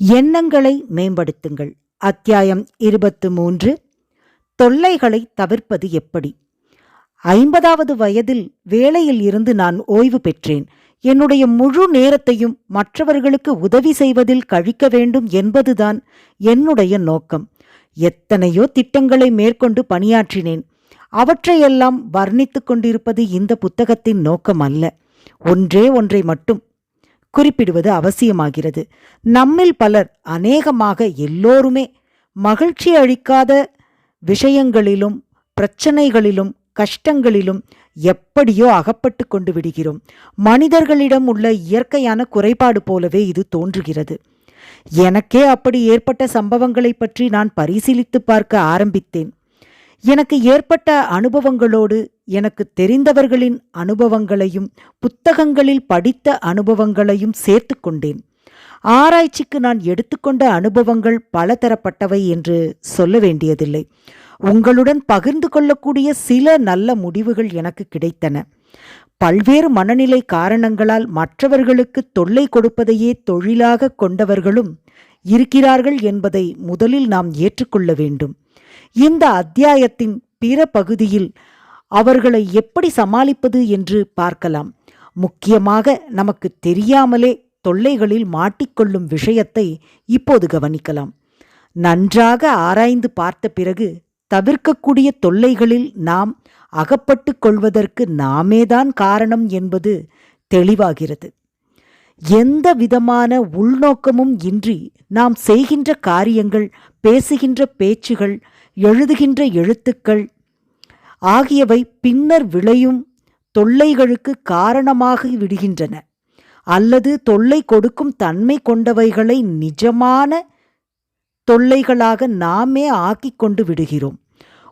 எண்ணங்களை மேம்படுத்துங்கள். அத்தியாயம் இருபத்து மூன்று. தொல்லைகளை தவிர்ப்பது எப்படி? ஐம்பதாவது வயதில் வேலையில் இருந்து நான் ஓய்வு பெற்றேன். என்னுடைய முழு நேரத்தையும் மற்றவர்களுக்கு உதவி செய்வதில் கழிக்க வேண்டும் என்பதுதான் என்னுடைய நோக்கம். எத்தனையோ திட்டங்களை மேற்கொண்டு பணியாற்றினேன். அவற்றையெல்லாம் வர்ணித்துக் கொண்டிருப்பது இந்த புத்தகத்தின் நோக்கம் அல்ல ஒன்றே ஒன்றை மட்டும் குறிப்பிடுவது அவசியமாகிறது. நம்மில் பலர் அநேகமாக எல்லோருமே மகிழ்ச்சி அளிக்காத விஷயங்களிலும் பிரச்சனைகளிலும் கஷ்டங்களிலும் எப்படியோ அகப்பட்டு கொண்டு விடுகிறோம். மனிதர்களிடம் உள்ள இயற்கையான குறைபாடு போலவே இது தோன்றுகிறது. எனக்கே அப்படி ஏற்பட்ட சம்பவங்களைப் பற்றி நான் பரிசீலித்து பார்க்க ஆரம்பித்தேன். எனக்கு ஏற்பட்ட அனுபவங்களோடு எனக்கு தெரிந்தவர்களின் அனுபவங்களையும் புத்தகங்களில் படித்த அனுபவங்களையும் சேர்த்து கொண்டேன். ஆராய்ச்சிக்கு நான் எடுத்துக்கொண்ட அனுபவங்கள் பலதரப்பட்டவை என்று சொல்ல வேண்டியதில்லை. உங்களுடன் பகிர்ந்து கொள்ளக்கூடிய சில நல்ல முடிவுகள் எனக்கு கிடைத்தன. பல்வேறு மனநிலை காரணங்களால் மற்றவர்களுக்கு தொல்லை கொடுப்பதையே தொழிலாக கொண்டவர்களும் இருக்கிறார்கள் என்பதை முதலில் நாம் ஏற்றுக்கொள்ள வேண்டும். இந்த அத்தியாயத்தின் பிற பகுதியில் அவர்களை எப்படி சமாளிப்பது என்று பார்க்கலாம். முக்கியமாக நமக்கு தெரியாமலே தொல்லைகளில் மாட்டிக்கொள்ளும் விஷயத்தை இப்போது கவனிக்கலாம். நன்றாக ஆராய்ந்து பார்த்த பிறகு தவிர்க்கக்கூடிய தொல்லைகளில் நாம் அகப்பட்டு கொள்வதற்கு நாமேதான் காரணம் என்பது தெளிவாகிறது. எந்த விதமான உள்நோக்கமும் இன்றி நாம் செய்கின்ற காரியங்கள் பேசுகின்ற பேச்சுகள் எழுதுகின்ற எழுத்துக்கள் ஆகியவை பின்னர் விளையும் தொல்லைகளுக்கு காரணமாகி விடுகின்றன. அல்லது தொல்லை கொடுக்கும் தன்மை கொண்டவைகளை நிஜமான தொல்லைகளாக நாமே ஆக்கிக் கொண்டு விடுகிறோம்.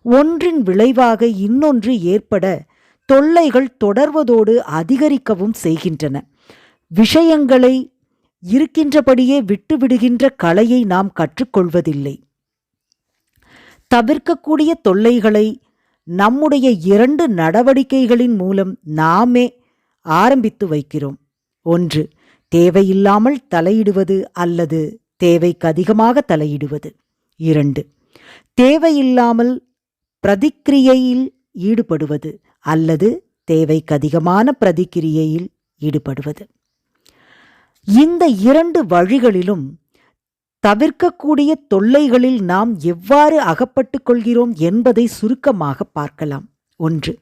ஒன்றின் விளைவாக இன்னொன்று ஏற்பட தொல்லைகள் தொடர்வதோடு அதிகரிக்கவும் செய்கின்றன. விஷயங்களை இருக்கின்றபடியே விட்டுவிடுகின்ற கலையை நாம் கற்றுக்கொள்வதில்லை. தவிர்க்கக்கூடிய தொல்லைகளை நம்முடைய இரண்டு நடவடிக்கைகளின் மூலம் நாமே ஆரம்பித்து வைக்கிறோம். ஒன்று தேவையில்லாமல் தலையிடுவது அல்லது தேவைக்கு அதிகமாக தலையிடுவது. இரண்டு தேவையில்லாமல் பிரதிக்கிரியையில் ஈடுபடுவது அல்லது தேவைக்கு அதிகமான பிரதிக்கிரியையில் ஈடுபடுவது. இந்த இரண்டு வழிகளிலும் தவிர்க்கக்கூடிய தொல்லைகளில் நாம் எவ்வாறு அகப்பட்டுக் கொள்கிறோம் என்பதை சுருக்கமாக பார்க்கலாம். ஒன்று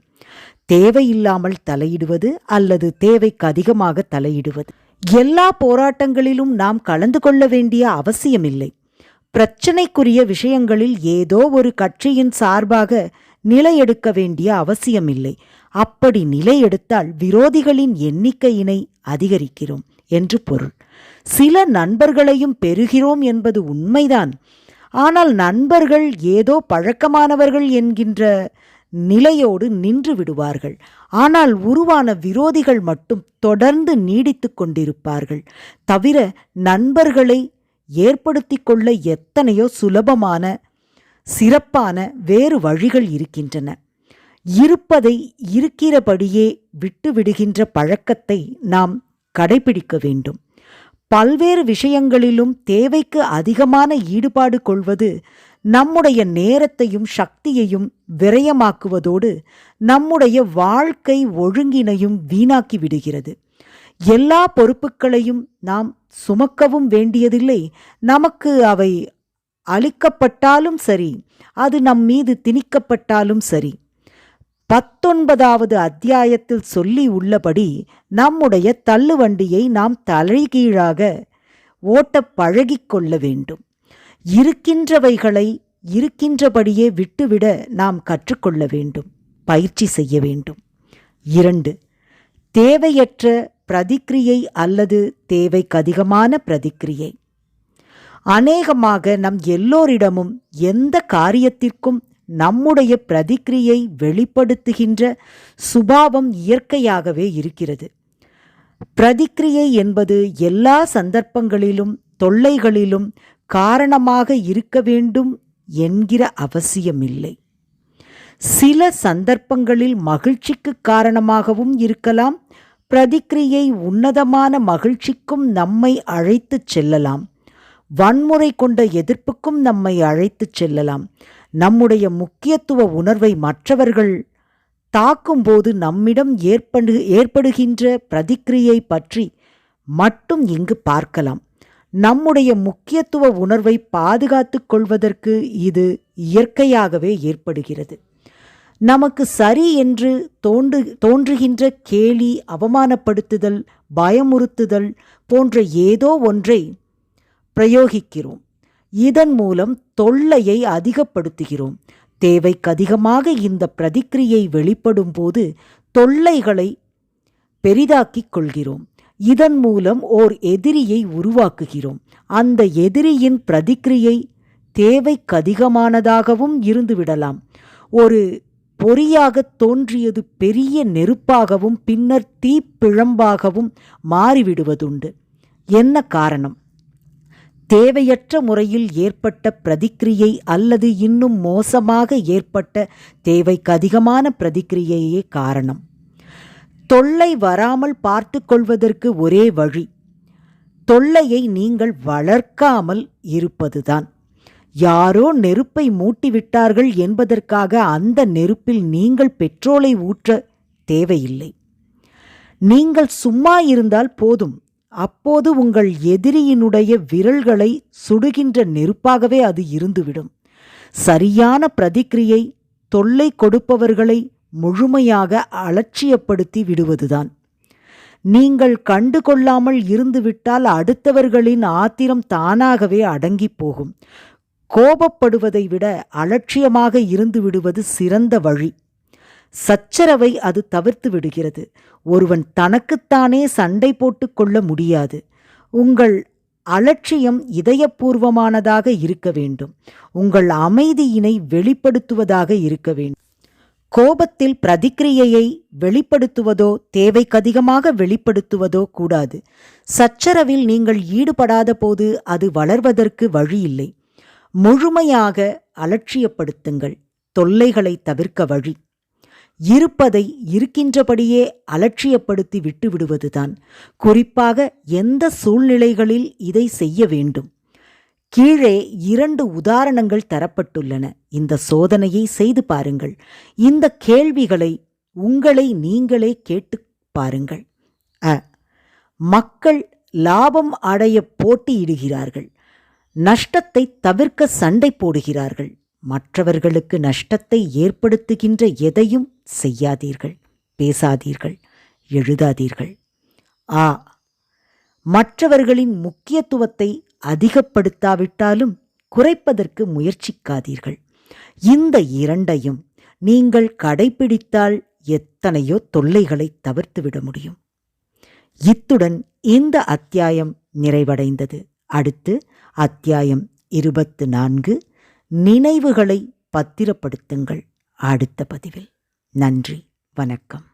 தேவையில்லாமல் தலையிடுவது அல்லது தேவைக்கு அதிகமாக தலையிடுவது. எல்லா போராட்டங்களிலும் நாம் கலந்து கொள்ள வேண்டிய அவசியமில்லை. பிரச்சனைக்குரிய விஷயங்களில் ஏதோ ஒரு கட்சியின் சார்பாக நிலை எடுக்க வேண்டிய அவசியமில்லை. அப்படி நிலையெடுத்தால் விரோதிகளின் எண்ணிக்கையினை அதிகரிக்கிறோம். என்று பொருள். சில நண்பர்களையும் பெறுகிறோம் என்பது உண்மைதான். ஆனால் நண்பர்கள் ஏதோ பழக்கமானவர்கள் என்கின்ற நிலையோடு நின்று விடுவார்கள். ஆனால் உருவான விரோதிகள் மட்டும் தொடர்ந்து நீடித்து கொண்டிருப்பார்கள். தவிர நண்பர்களை ஏற்படுத்தி கொள்ள எத்தனையோ சுலபமான சிறப்பான வேறு வழிகள் இருக்கின்றன. இருப்பதை இருக்கிறபடியே விட்டுவிடுகின்ற பழக்கத்தை நாம் கடைபிடிக்க வேண்டும். பல்வேறு விஷயங்களிலும் தேவைக்கு அதிகமான ஈடுபாடு கொள்வது நம்முடைய நேரத்தையும் சக்தியையும் விரயமாக்குவதோடு நம்முடைய வாழ்க்கை ஒழுங்கினையும் வீணாக்கி விடுகிறது. எல்லா பொறுப்புகளையும் நாம் சுமக்கவும் வேண்டியதில்லை. நமக்கு அவை அளிக்கப்பட்டாலும் சரி அது நம் மீது திணிக்கப்பட்டாலும் சரி. பத்தொன்பதாவது அத்தியாயத்தில் சொல்லி உள்ளபடி நம்முடைய தள்ளுவண்டியை நாம் தலைகீழாக ஓட்டப் பழகிக்கொள்ள வேண்டும். இருக்கின்றவைகளை இருக்கின்றபடியே விட்டுவிட நாம் கற்றுக்கொள்ள வேண்டும். பயிற்சி செய்ய வேண்டும். இரண்டு தேவையற்ற பிரதிக்கிரியை அல்லது தேவைக்கு அதிகமான பிரதிக்கிரியை. அநேகமாக நம் எல்லோரிடமும் எந்த காரியத்திற்கும் நம்முடைய பிரதிக்கிரியை வெளிப்படுத்துகின்ற சுபாவம் இயற்கையாகவே இருக்கிறது. பிரதிக்கிரியை என்பது எல்லா சந்தர்ப்பங்களிலும் தொல்லைகளிலும் காரணமாக இருக்க வேண்டும் என்கிற அவசியமில்லை. சில சந்தர்ப்பங்களில் மகிழ்ச்சிக்கு காரணமாகவும் இருக்கலாம். பிரதிக்கிரியை உன்னதமான மகிழ்ச்சிக்கும் நம்மை அழைத்துச் செல்லலாம். வன்முறை கொண்ட எதிர்ப்புக்கும் நம்மை அழைத்துச் செல்லலாம். நம்முடைய முக்கியத்துவ உணர்வை மற்றவர்கள் தாக்கும்போது நம்மிடம் ஏற்படு ஏற்படுகின்ற பிரதிக்கிரியை பற்றி மட்டும் இங்கு பார்க்கலாம். நம்முடைய முக்கியத்துவ உணர்வை பாதுகாத்து கொள்வதற்கு இது இயற்கையாகவே ஏற்படுகிறது. நமக்கு சரி என்று தோன்று தோன்றுகின்ற கேலி அவமானப்படுத்துதல் பயமுறுத்துதல் போன்ற ஏதோ ஒன்றை பிரயோகிக்கிறோம். இதன் மூலம் தொல்லையை அதிகப்படுத்துகிறோம். தேவைக்கு அதிகமாக இந்த பிரதிக்கிரியை வெளிப்படும் போது தொல்லைகளை பெரிதாக்கிக் கொள்கிறோம். இதன் மூலம் ஓர் எதிரியை உருவாக்குகிறோம். அந்த எதிரியின் பிரதிக்கிரியை தேவைக்கு அதிகமானதாகவும் இருந்துவிடலாம் ஒரு பொறியாக தோன்றியது பெரிய நெருப்பாகவும் பின்னர் தீப்பிழம்பாகவும் மாறிவிடுவதுண்டு. என்ன காரணம்? தேவையற்ற முறையில் ஏற்பட்ட பிரதிக்கிரியை அல்லது இன்னும் மோசமாக ஏற்பட்ட தேவைக்கு அதிகமான பிரதிக்கிரியையே காரணம். தொல்லை வராமல் பார்த்து கொள்வதற்கு ஒரே வழி தொல்லையை நீங்கள் வளர்க்காமல் இருப்பதுதான். யாரோ நெருப்பை மூட்டிவிட்டார்கள் என்பதற்காக அந்த நெருப்பில் நீங்கள் பெட்ரோலை ஊற்ற தேவையில்லை. நீங்கள் சும்மா இருந்தால் போதும். அப்போது உங்கள் எதிரியினுடைய விரல்களை சுடுகின்ற நெருப்பாகவே அது இருந்துவிடும். சரியான பிரதிக்கிரியை தொல்லை கொடுப்பவர்களை முழுமையாக அலட்சியப்படுத்தி விடுவதுதான். நீங்கள் கண்டு கொள்ளாமல் இருந்துவிட்டால் அடுத்தவர்களின் ஆத்திரம் தானாகவே அடங்கிப் போகும். கோபப்படுவதை விட அலட்சியமாக இருந்து விடுவது சிறந்த வழி. சச்சரவை அது தவிர்த்து விடுகிறது. ஒருவன் தனக்குத்தானே சண்டை போட்டு கொள்ள முடியாது. உங்கள் அலட்சியம் இதயபூர்வமானதாக இருக்க வேண்டும். உங்கள் அமைதியினை வெளிப்படுத்துவதாக இருக்க வேண்டும். கோபத்தில் பிரதிக்கிரியையை வெளிப்படுத்துவதோ தேவைக்கதிகமாக வெளிப்படுத்துவதோ கூடாது. சச்சரவில் நீங்கள் ஈடுபடாத போது அது வளர்வதற்கு வழியில்லை. முழுமையாக அலட்சியப்படுத்துங்கள். தொல்லைகளை தவிர்க்க வழி. இருப்பதை இருக்கின்றபடியே அலட்சியப்படுத்தி விட்டுவிடுவதுதான். குறிப்பாக எந்த சூழ்நிலைகளில் இதை செய்ய வேண்டும். கீழே இரண்டு உதாரணங்கள் தரப்பட்டுள்ளன. இந்த சோதனையை செய்து பாருங்கள். இந்த கேள்விகளை உங்களை நீங்களே கேட்டு பாருங்கள். அ. மக்கள் லாபம் அடைய போட்டியிடுகிறார்கள். நஷ்டத்தை தவிர்க்க சண்டை போடுகிறார்கள். மற்றவர்களுக்கு நஷ்டத்தை ஏற்படுத்துகின்ற எதையும் செய்யாதீர்கள் பேசாதீர்கள் எழுதாதீர்கள். ஆ மற்றவர்களின் முக்கியத்துவத்தை அதிகப்படுத்தாவிட்டாலும் குறைப்பதற்கு முயற்சிக்காதீர்கள். இந்த இரண்டையும் நீங்கள் கடைபிடித்தால் எத்தனையோ தொல்லைகளை தவிர்த்துவிட முடியும். இத்துடன் இந்த அத்தியாயம் நிறைவடைந்தது. அடுத்து அத்தியாயம் இருபத்து நான்கு நினைவுகளை பத்திரப்படுத்துங்கள். அடுத்த பதிவில். நன்றி வணக்கம்.